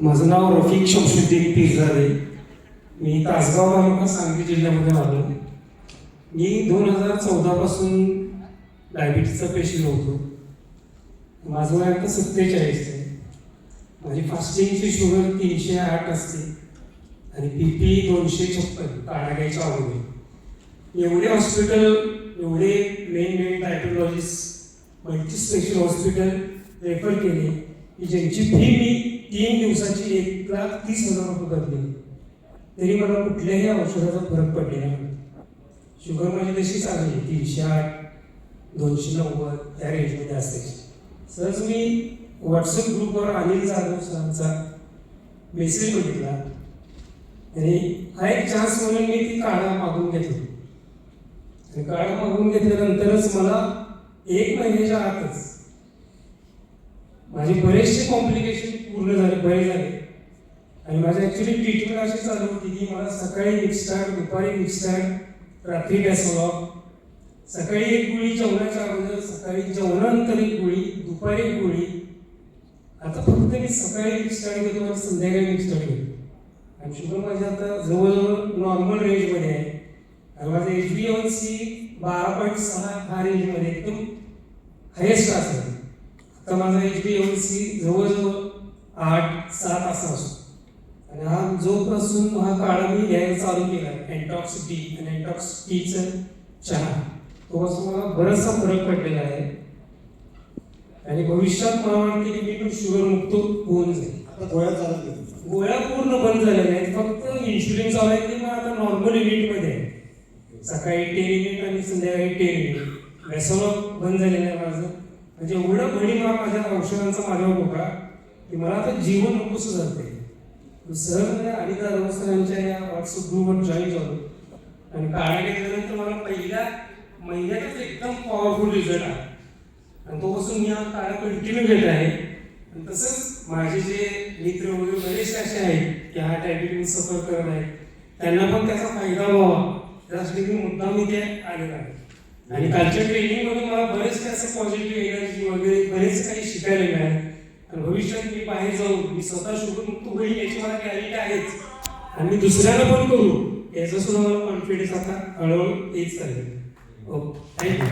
माझं नाव रफिक शमशुद्दीन पिरझारे मी तासगाव तालुका सांगली जिल्ह्यामध्ये आलो मी दोन हजार चौदापासून डायबिटीसचा पेशंट होतो. माझं वय आता सत्तेचाळीस आहे. माझी फास्टिंगची शुगर तीनशे आठ असते. आणि बी पी दोनशे छप्पन काढा अगोदर. एवढे हॉस्पिटल एवढे main main diabetologist multi special hospital refer केले की ज्यांची फी मी तीन दिवसाची एक लाख तीस हजार रुपये भरली तरी मला कुठल्याही औषधाचा फरक पडलेला नाही. शुगर माझी तशी चालली तीनशे आठ दोनशे नव्वद त्या रेंजमध्ये असते सहज मी व्हॉट्सअप ग्रुपवर अनिल जाधव सरांचा मेसेज बघितला. आणि हा एक चान्स म्हणून मी ती काढा मागून घेतली. आणि काढा मागून घेतल्यानंतरच मला एक महिन्याच्या आतच माझे बरेचसे कॉम्प्लिकेशन पूर्ण झाले बरे झाले. आणि माझं ॲक्च्युली ट्रीटमेंट अशी चालू होती की मला सकाळी मिक्स्टार्ट दुपारी मिक्स्टार्ट रात्री गॅसॉलॉग सकाळी एक गोळी जेवणाच्या अगोदर सकाळी जेवणानंतर एक गोळी दुपारी एक गोळी. आता फक्त मी सकाळी मिक्स्टार्ट घेतो आणि संध्याकाळी मिक्स्टार्ट घेतो. आणि शुगर माझी आता जवळजवळ नॉर्मल रेंजमध्ये आहे. आणि माझं एच बी एन सी बारा पॉईंट सहा हा रेंजमध्ये एकदम हायेस्ट असेल आता माझा एच बी एन सी जवळजवळ आठ सात असा असतो. आणि हा जोपासून हा काळा मी घ्यायला चालू केला एन्टॉक्स डी आणि एन्टॉक्स टीचं चहा तोपासून मला बराचसा फरक पडलेला आहे. आणि भविष्यात मला वाटते की मी पण शुगर मुक्त होऊन जाईल. आता गोळ्या गोळ्या पूर्ण बंद झालेल्या आहेत फक्त इन्शुलिन चालू आहे ते मग आता नॉर्मल युनिटमध्ये आहे. सकाळी टेन युनिट आणि संध्याकाळी टेन युनिट व्यासोलॉग बंद झालेलं आहे माझं. म्हणजे एवढं भडीमार माझ्या औषधांचा माझ्यावर होता की मला आता जीवन नकोस जाते सहज अनिता रवसरांच्या या व्हॉट्सअप ग्रुपवर जॉईन झालो. आणि काढा गेल्यानंतर मला पहिल्या महिन्यातच एकदम पॉवरफुल रिझल्ट आला. आणि तोपासून मी हा काळा कंटिन्यू घेत आहे. आणि तसंच माझे जे मित्र वगैरे बरेचसे असे आहेत की हा डायबिटीज सफर करत आहेत त्यांना पण त्याचा फायदा व्हावा. त्यासाठी मी मुद्दाम इथे आलेला आहे. आणि कालच्या ट्रेनिंगमध्ये मला बरेचसे असे पॉझिटिव्ह एनर्जी वगैरे बरेच काही शिकायला मिळाले. आणि भविष्यात मी बाहेर जाऊन मी स्वतः शोधून मुक्त होईल याची मला गॅरंटी आहेच. आणि मी दुसऱ्याला पण करू. याचा सुद्धा मला कॉन्फिडन्स आता हळूहळू येत चालेल ओके थँक्यू